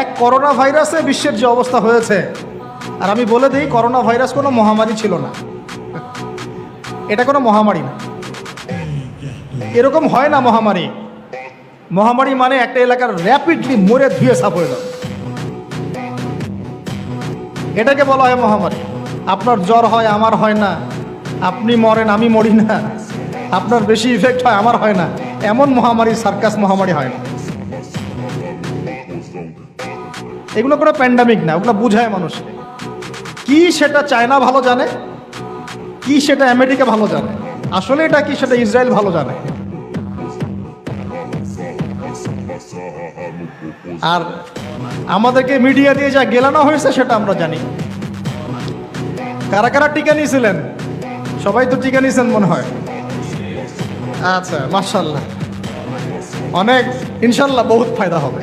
এক করোনা ভাইরাসে বিশ্বের যে অবস্থা হয়েছে, আর আমি বলে দিই করোনা ভাইরাস কোনো মহামারী ছিল না। এটা কোনো মহামারী না। এরকম হয় না মহামারী। মহামারী মানে একটা এলাকার র্যাপিডলি মরে ধুয়ে সাফ হয়ে যাবে। এটাকে বলা হয় মহামারী। আপনার জ্বর হয়, আমার হয় না। আপনি মরেন, আমি মরি না। আপনার বেশি ইফেক্ট হয়, আমার হয় না। এমন মহামারী, সার্কাস মহামারী হয় না। এগুলো কোনো প্যান্ডামিক না, ওগুলো বুঝায় মানুষকে কি সেটা চায়না ভালো জানে, কি সেটা আমেরিকা ভালো জানে? আসলে এটা কি সেটা ইসরায়েল ভালো জানে? আর আমাদেরকে মিডিয়া দিয়ে যা গেলানো হয়েছে সেটা আমরা জানি। কারা কারা টিকা নিয়েছিলেন? সবাই তো টিকা নিয়েছেন মনে হয়। আচ্ছা মার্শাল্লাহ অনেক ইনশাল্লাহ বহুত ফায়দা হবে।